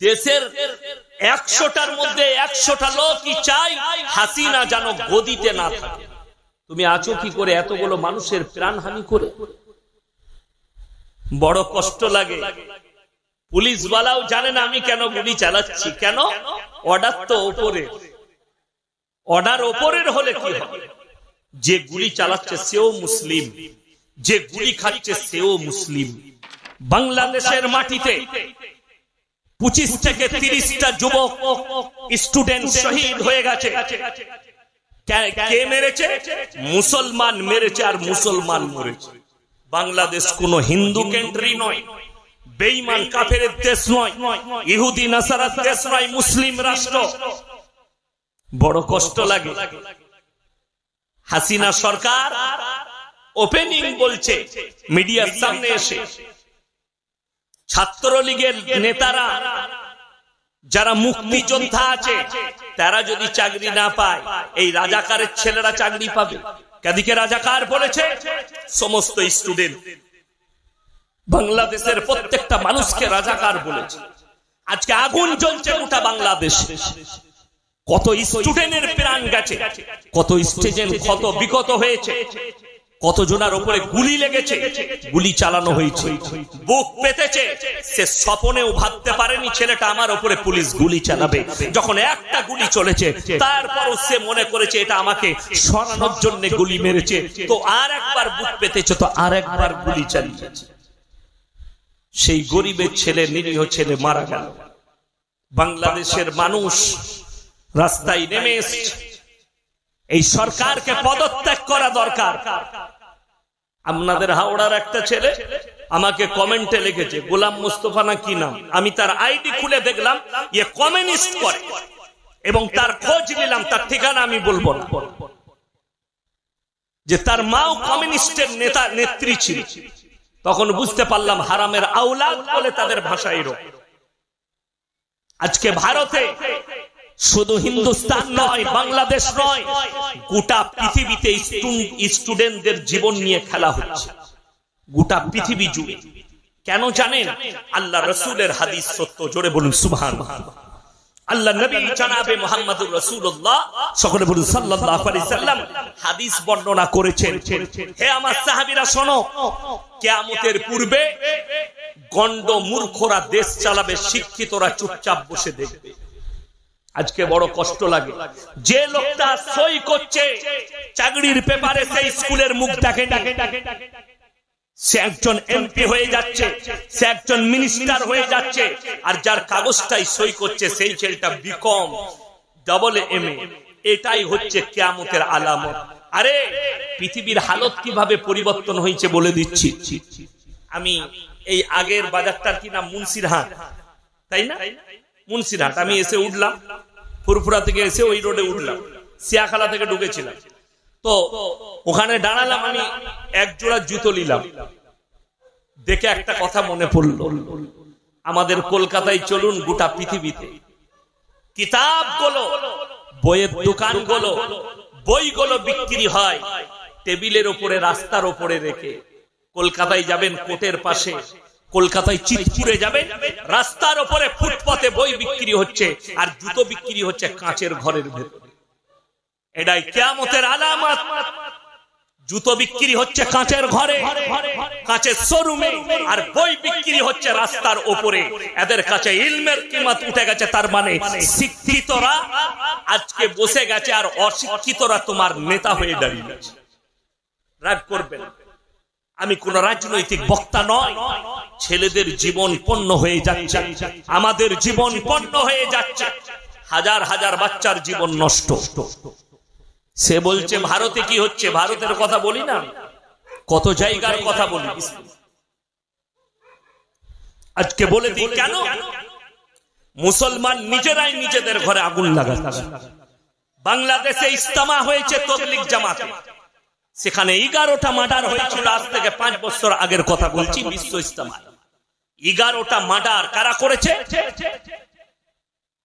দেশের একশোটার মধ্যে একশোটা লোকই চাই হাসিনা যেন গদিতে না থাকে। তুমি আছো কি করে এতগুলো মানুষের প্রাণহানি করে? বড় কষ্ট লাগে। পুলিশ বালাও জানে না আমি কেন গুলি চালাচ্ছি, কেন? অর্ডার তো ওপরে। অর্ডার ওপরের হলে কি হবে? যে গুলি চালাচ্ছে সেও মুসলিম, যে গুলি খাচ্ছে সেও মুসলিম। বাংলাদেশের মাটিতে পঁচিশ থেকে তিরিশটা যুবক স্টুডেন্ট শহীদ হয়ে গেছে। কে- মেরেছে? মুসলমান মেরেছে আর মুসলমান মরেছে। বাংলাদেশ কোন হিন্দু কেন্দ্রই নয়। বেইমান কাফের দেশ নয়। ইহুদি নাসারার দেশ নয়। মুসলিম রাষ্ট্র। বড় কষ্ট লাগে। হাসিনা সরকার ওপেনিং বলছে। মিডিয়ার সামনে এসে। ছাত্রলীগের নেতারা, যারা মুক্তিযোদ্ধা আছে, তারা যদি চাকরি না পায়, এই রাজাকারের ছেলেরা চাকরি পাবে। কাদিকে রাজাকার বলেছে? সমস্ত স্টুডেন্ট বাংলাদেশের প্রত্যেকটা মানুষকে রাজাকার বলেছে। আজকে আগুন জ্বলছে গোটা বাংলাদেশ। কত স্টুডেন্টের প্রাণ গেছে, কত স্টেজেন্ট কত বিগত হয়েছে। কত জনার উপরে গুলি লেগেছে? গুলি চালানো হয়েছে। বুক পেতেছে। সে স্বপনেও ভাবতে পারেনি ছেলেটা আমার উপরে পুলিশ গুলি চালাবে। যখন একটা গুলি চলেছে, তারপরও সে মনে করেছে এটা আমাকে সরানোর জন্য গুলি মেরেছে। তো আর একবার বুক পেতেছে, তো আর একবার গুলি চালিয়েছে। সেই গরিবের ছেলে, নিরীহ ছেলে মারা গেল। বাংলাদেশের মানুষ রাস্তায় নেমে এসছে। এই সরকারকে পদত্যাগ করা দরকার। আপনাদের হাওড়ার একটা ছেলে আমাকে কমেন্টে লিখেছে, গোলাম মুস্তফা না কি নাম? আমি তার আইডি খুলে দেখলাম ইয়ে কমিউনিস্ট করে। এবং তার খোঁজ নিলাম, তার ঠিকানা আমি বলব যে তার মাও কমিউনিস্টের নেতা, নেত্রী ছিল। তখন বুঝতে পারলাম হারামের আউলাদ বলে তাদের ভাষা এরকম। আজকে ভারতে শুধু হিন্দুস্তান নয়, বাংলাদেশ নয়, গোটা পৃথিবীতে স্টুডেন্টদের জীবন নিয়ে খেলা হচ্ছে। গোটা পৃথিবী জুড়ে। কেন জানেন? আল্লাহ রসুলের হাদিস সত্য, জোরে বলুন সুবহান গন্ড মূর্খরা দেশ চালাবে, শিক্ষিতরা চুপচাপ বসে দেখবে। আজকে বড় কষ্ট লাগে। যে লোকটা সই করছে, চাকরির পেপারে সেই স্কুলের মুখ দেখে সে একজন এমপি হয়ে যাচ্ছে, সে একজন মিনিস্টার হয়ে যাচ্ছে, আর যার কাগজটাই সই করছে সেই ছেলেটা বিকম ডবল এম এটাই হচ্ছে কেয়ামতের আলামত। আরে, পৃথিবীর হালত কীভাবে পরিবর্তন হয়েছে বলে দিচ্ছি। আমি এই আগের বাজারটার কি নাম? মুন্সিরহাট। তাই না? মুন্সিরহাট। আমি এসে উঠলাম। ফুরফুরা থেকে এসে ওই রোডে উঠলাম, সিয়াখালা থেকে ঢুকেছিলাম। তো ওখানে দাঁড়ালাম আমি, এক জোড়া জুতো নিলাম। দেখে একটা কথা মনে পড়ল, আমাদের কলকাতায় চলুন গোটা পৃথিবীতে। কিতাবগুলো বইয়ের দোকান দোকানগুলো বইগুলো বিক্রি হয়, টেবিলের উপরে রাস্তার উপরে রেখে। কলকাতায় যাবেন কোটের পাশে কলকাতায় চিতপুরে যাবেন রাস্তার ওপরে ফুটপথে বই বিক্রি হচ্ছে আর জুতো বিক্রি হচ্ছে কাঁচের ঘরের ভেতরে। এটাই কেয়ামতের আলামত। জুতো বিক্রি হচ্ছে কাঁচের ঘরে, কাঁচের শোরুমে, আর বই বিক্রি হচ্ছে রাস্তার ওপরে। এদের কাছে ইলমের কিমত উঠে গেছে, তার মানে শিক্ষিতরা আজকে বসে গেছে আর অশিক্ষিতরা তোমার নেতা হয়ে দাঁড়িয়ে গেছে রাগ করবেন আমি কোন রাজনৈতিক বক্তা নয়। ছেলেদের জীবন পণ্য হয়ে যাচ্ছে। আমাদের জীবন পণ্য হয়ে যাচ্ছে। হাজার হাজার বাচ্চার জীবন নষ্ট। সে বলছে, ভারতে কি হচ্ছে? ভারতের কথা বলি না। কত জায়গার কথা বলি। আজকে বলে দিই, কেন? মুসলমান নিজেরাই নিজেদের ঘরে আগুন লাগাচ্ছে। বাংলাদেশে ইস্তামা হয়েছে তবলিক জামাতে। সেখানে এগারোটা মার্ডার হয়েছিল। আজ থেকে পাঁচ বছর আগের কথা বলছি, বিশ্ব ইস্তামা এগারোটা মার্ডার কারা করেছে?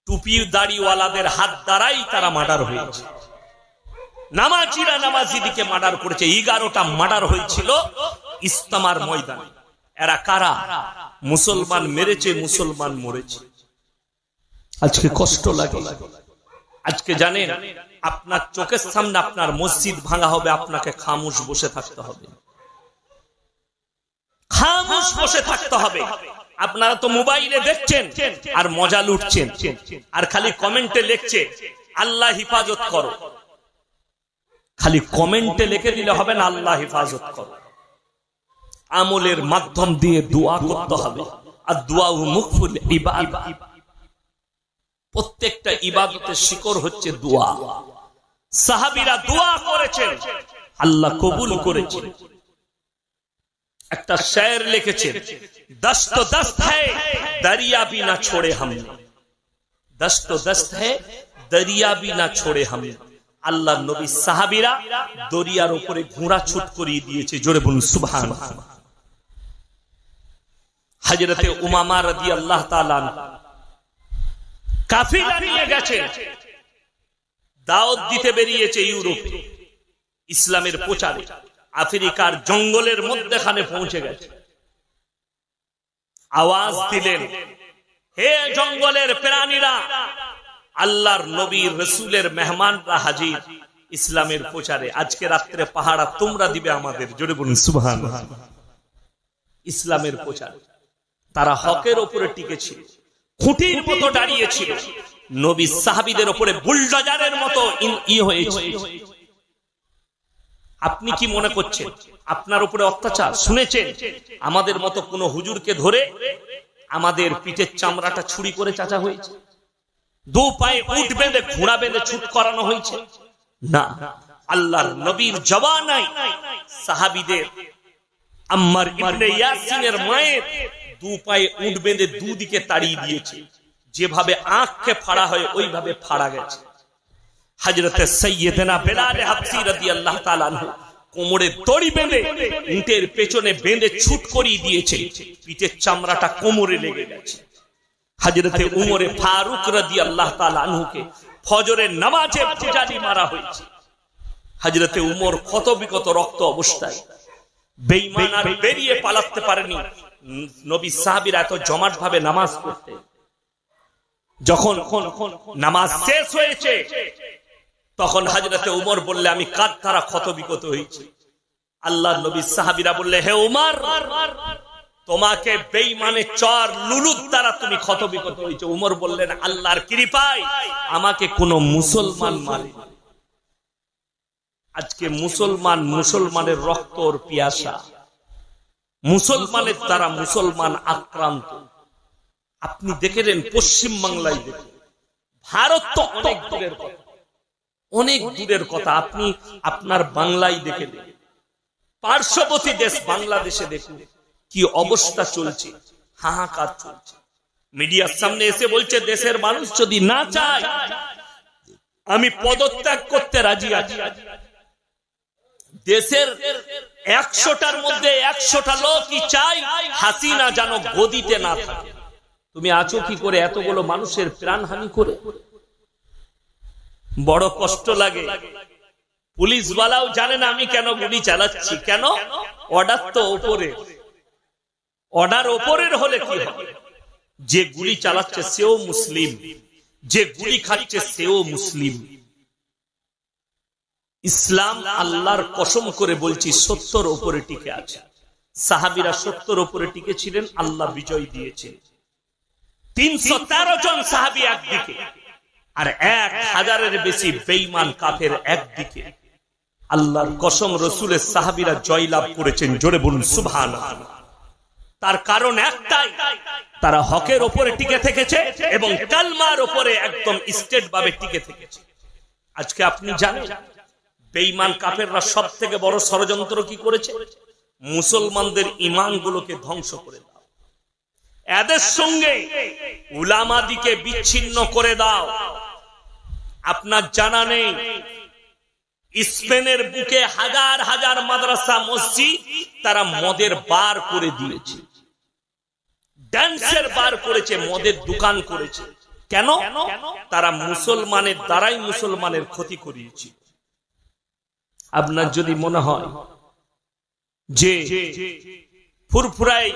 টুপি দাড়িওয়ালাদের হাত দ্বারাই তারা মার্ডার হয়েছে। নামাজিরা নামাজিদিকে মার্ডার করেছে। এগারোটা মার্ডার হয়েছিল ইস্তামার ময়দানে। এরা কারা? মুসলমান মেরেছে, মুসলমান মরেছে। আজকে কষ্ট লাগে। আজকে জানেন, আপনার চোখের সামনে আপনার মসজিদ ভাঙা হবে, আপনাকে খামুশ বসে থাকতে হবে। খামুশ বসে থাকতে হবে। আপনারা তো মোবাইলে দেখছেন আর মজা লুটছেন। আর খালি কমেন্টে লিখছে, আল্লাহ হিফাজত করো। খালি কমেন্টে লিখে দিলে হবে না, আল্লাহ হিফাজত করো। আমলের মাধ্যম দিয়ে দোয়া করতে হবে। আর দোয়া মুখফুল ইবাদ প্রত্যেকটা ইবাদতের শিকড় হচ্ছে দোয়া। সাহাবিরা দোয়া করেছেন, আল্লাহ কবুল করেছেন। একটা শের লিখেছেন, দস্ত দস্ত হ্যাঁ দরিয়া বি না ছোড়ে হাম দস্ত দস্ত হ্যাঁ দরিয়া বি না ছোড়ে হাম আল্লাহ নবী সাহাবিরা দরিয়ার উপরে ঘোড়া ছুট করিয়ে দিয়েছে, জোরে বলুন সুবহান হযরতে উমামা রাদিয়াল্লাহু তাআলা কাফিলা নিয়ে গেছে দাওয়াত দিতে বেরিয়েছে ইউরোপে। ইসলামের প্রচারে। আফ্রিকার জঙ্গলের মধ্যেখানে পৌঁছে গেছে। আওয়াজ দিলেন, হে জঙ্গলের প্রাণীরা, আল্লাহর নবীর রসুলের মেহমানরা হাজির, ইসলামের প্রচারে আজকে রাত্রে পাহাড়া তোমরা দিবে আমাদের। জোরে বলুন সুবহান ইসলামের প্রচারে। তারা হকের ওপরে টিকেছিল, খুঁটির মতো দাঁড়িয়েছিল। নবী সাহাবিদের ওপরে বুলডজারের মতো ই হয়েছে আপনি কি মনে করছেন? আপনার উপরে অত্যাচার? শুনেছেন? আমাদের মতো কোন হুজুরকে ধরে আমাদের পিঠের চামড়াটা ছুরি করে চাচা হয়েছে? দু পায়ে উঠ বেঁধে ঘোড়া বেঁধে ছুট করানো হয়েছে? না। আল্লাহর নবীর জবানাই সাহাবিদের আম্মার ইবনে ইয়াসিনের মায়ের দু পায়ে উঠ বেঁধে দুদিকে তাড়িয়ে দিয়েছে। যেভাবে আঁখকে ফাড়া হয় ওইভাবে ফাড়া গেছে। হজরতে সৈয়দনা কোমরে দড়ি বেঁধে উটের পেছনে বেঁধে ছুট করিয়ে দিয়েছে। পিঠের চামড়াটা কোমরে লেগে গেছে। হজরতে উমরে ফারুক ফজরের নামাজে পূজারি মারা হয়েছে। হজরতে উমর ক্ষত বিকত রক্ত অবস্থায় বেঈমান আর বেরিয়ে পালাতে পারেনি। নবী সাহাবীরা এত জমাট ভাবে নামাজ পড়তে। যখন নামাজ শেষ হয়েছে তখন হাজরতে উমর বললে, আমি কার দ্বারা ক্ষত বিকত হয়েছি? আল্লাহ নবী সাহাবিরা বললে, হে উমার, তোমাকে বেইমানে চর লুলুর দ্বারা তুমি ক্ষত বিকত হয়েছে। উমর বললেন, আল্লাহর কৃপায় আমাকে কোন মুসলমান মানে আজকে মুসলমান মুসলমানের রক্ত ওর পিয়াসা। মুসলমানের দ্বারা মুসলমান আক্রান্ত। আপনি দেখেলেন পশ্চিম বাংলায় দেখুন। ভারত তো অনেক দূরের কথা। অনেক দূরের কথা আপনি আপনার বাংলায় দেখে দেন পার্শ্ববর্তী দেশ বাংলাদেশে দেখুন, কি অবস্থা চলছে, হাহাকার চলছে। মিডিয়ার সামনে এসে বলছে, দেশের মানুষ যদি না চায়, আমি পদত্যাগ করতে রাজি আছি। দেশের একশোটার মধ্যে একশোটা লোকই চাই হাসিনা যেন গদিতে না থাকে। তুমি আছো কি করে এতগুলো মানুষের প্রাণহানি করে? বড় কষ্ট লাগে। পুলিশ বালাও জানে না আমি কেন গুলি চালাচ্ছি। কেন? অর্ডার তো ওপরে। অর্ডার ওপরের হলে কি হবে? যে গুলি চালাচ্ছে সেও মুসলিম। যে গুলি খাচ্ছে সেও মুসলিম। ইসলাম আল্লাহর কসম করে বলছি সত্যর ওপরে টিকে আছে। সাহাবিরা সত্যর ওপরে টিকে ছিলেন আল্লাহ বিজয় দিয়েছেন। তিনশো তেরো জন সাহাবি একদিকে। আর এক হাজারের বেশি বেইমান কাফের একদিকে। আল্লাহর কসম রসুলের সাহাবিরা জয়লাভ করেছেন, জোরে বলুন সুভান তার কারণ একটাই, তারা হকের ওপরে টিকে থেকেছে এবং কালমার ওপরে একদম স্টেট ভাবে টিকে থেকেছে। আজকে আপনি জানেন বেইমান কাফেররা সব থেকে বড় ষড়যন্ত্র কি করেছে? মুসলমানদের ইমানগুলোকে ধ্বংস করে দাও। এদের সঙ্গে উলামাদিকে বিচ্ছিন্ন করে দাও। আপনার জানা নেই। স্পেনের বুকে হাজার হাজার মাদ্রাসা, মসজিদ, তারা মদের বার করে দিয়েছে। ড্যান্সের বার করেছে, মদের দোকান করেছে। কেন? তারা মুসলমানের দ্বারাই মুসলমানের ক্ষতি করিয়েছে। আপনার যদি মনে হয় যে ফুরফুরাই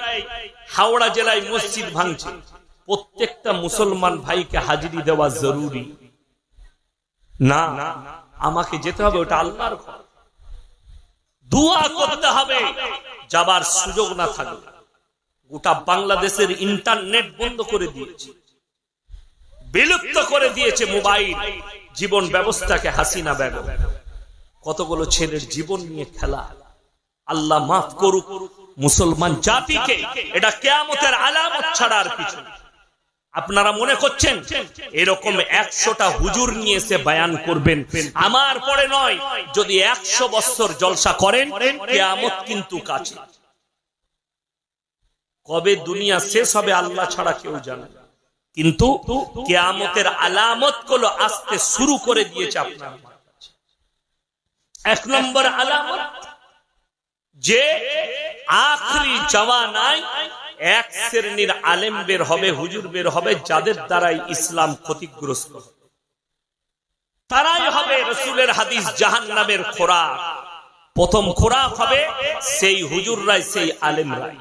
হাওড়া জেলায় মসজিদ ভাঙছে, প্রত্যেকটা মুসলমান ভাইকে হাজিরি দেওয়া জরুরি। না, আমাকে যেতে হবে, ওটা আল্লাহর ঘর। দোয়া করতে হবে, যাবার সুযোগ না থাকবে। গোটা বাংলাদেশের ইন্টারনেট বন্ধ করে দিয়েছে। বিলুপ্ত করে দিয়েছে মোবাইল, জীবন ব্যবস্থাকে হাসিনা বেগম। কতগুলো ছেলের জীবন নিয়ে খেলা। আল্লাহ মাফ করুক, মুসলমান জাতিকে এটা কেয়ামতের আলামত ছাড়া আর কিছু না। আপনারা মনে করছেন এরকম একশোটা হুজুর নিয়ে এসে বায়ান করবেন? আমার পরে নয়, যদি একশো বছর জলসা করেন কিন্তু কাছে। কবে দুনিয়া শেষ হবে আল্লাহ ছাড়া কেউ জানে কিন্তু কেয়ামতের আলামতগুলো আসতে শুরু করে দিয়েছে আপনার এক নম্বর আলামত, যে আখরি জওয়ানায় এক শ্রেণির আলেম বের হবে, হুজুর বের হবে, যাদের দ্বারাই ইসলাম ক্ষতিগ্রস্ত। তারাই হবে রসুলের হাদিস জাহান নামের খোরাক প্রথম খোরাক হবে সেই হুজুর রায় সেই আলেমরাই